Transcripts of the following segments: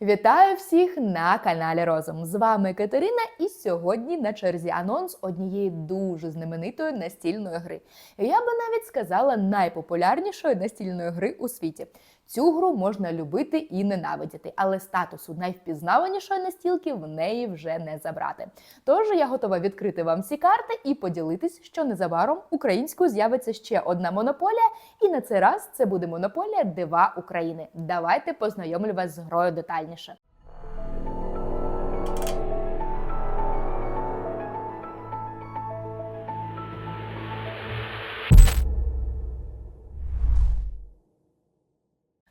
Вітаю всіх на каналі Розум. З вами Катерина, і сьогодні на черзі анонс однієї дуже знаменитої настільної гри. Я би навіть сказала найпопулярнішої настільної гри у світі. Цю гру можна любити і ненавидіти, але статусу найвпізнаванішої настілки в неї вже не забрати. Тож я готова відкрити вам ці карти і поділитись, що незабаром українською з'явиться ще одна монополія, і на цей раз це буде монополія Дива України. Давайте познайомлю вас з грою детальніше.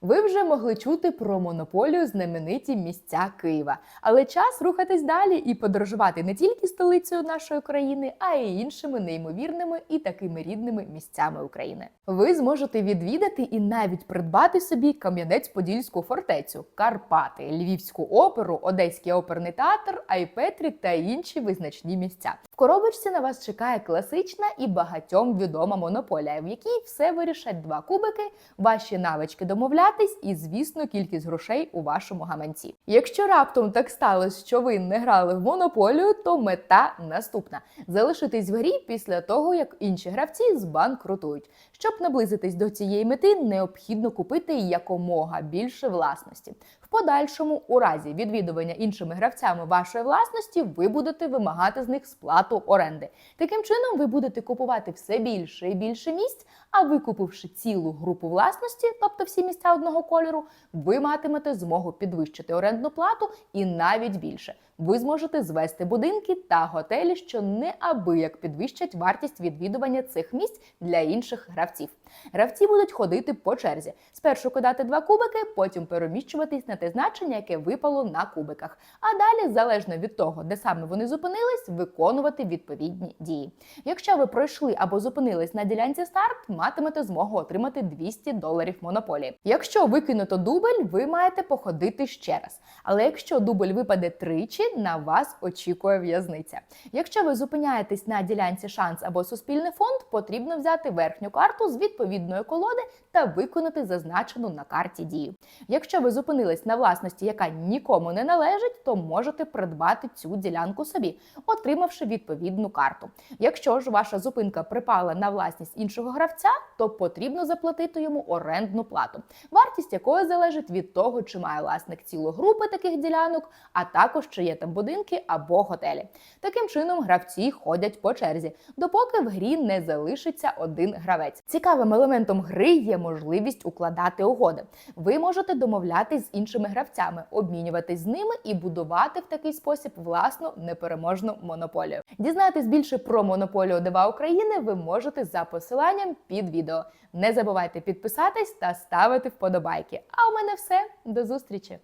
Ви вже могли чути про монополію знамениті місця Києва, але час рухатись далі і подорожувати не тільки столицею нашої країни, а й іншими неймовірними і такими рідними місцями України. Ви зможете відвідати і навіть придбати собі Кам'янець-Подільську фортецю, Карпати, Львівську оперу, Одеський оперний театр, Айпетрі та інші визначні місця. Коробочці на вас чекає класична і багатьом відома монополія, в якій все вирішать два кубики, ваші навички домовлятись і, звісно, кількість грошей у вашому гаманці. Якщо раптом так сталося, що ви не грали в монополію, то мета наступна: залишитись в грі після того, як інші гравці збанкрутують. Щоб наблизитись до цієї мети, необхідно купити якомога більше власності. В подальшому, у разі відвідування іншими гравцями вашої власності, ви будете вимагати з них сплату оренди. Таким чином, ви будете купувати все більше і більше місць. А викупивши цілу групу власності, тобто всі місця одного кольору, ви матимете змогу підвищити орендну плату і навіть більше. Ви зможете звести будинки та готелі, що неабияк підвищать вартість відвідування цих місць для інших гравців. Гравці будуть ходити по черзі. Спершу кидати два кубики, потім переміщуватись на те значення, яке випало на кубиках. А далі, залежно від того, де саме вони зупинились, виконувати відповідні дії. Якщо ви пройшли або зупинились на ділянці старт, матимете змогу отримати 200 доларів монополії. Якщо викинуто дубль, ви маєте походити ще раз. Але якщо дубль випаде тричі, на вас очікує в'язниця. Якщо ви зупиняєтесь на ділянці шанс або суспільний фонд, потрібно взяти верхню карту з відповідної колоди та виконати зазначену на карті дію. Якщо ви зупинились на власності, яка нікому не належить, то можете придбати цю ділянку собі, отримавши відповідну карту. Якщо ж ваша зупинка припала на власність іншого гравця, то потрібно заплатити йому орендну плату, вартість якої залежить від того, чи має власник цілу групи таких ділянок, а також чи є там будинки або готелі. Таким чином гравці ходять по черзі, допоки в грі не залишиться один гравець. Цікавим елементом гри є можливість укладати угоди. Ви можете домовлятись з іншими гравцями, обмінюватись з ними і будувати в такий спосіб власну непереможну монополію. Дізнатись більше про монополію Дива України ви можете за посиланням під відео. Не забувайте підписатись та ставити вподобайки. А у мене все. До зустрічі!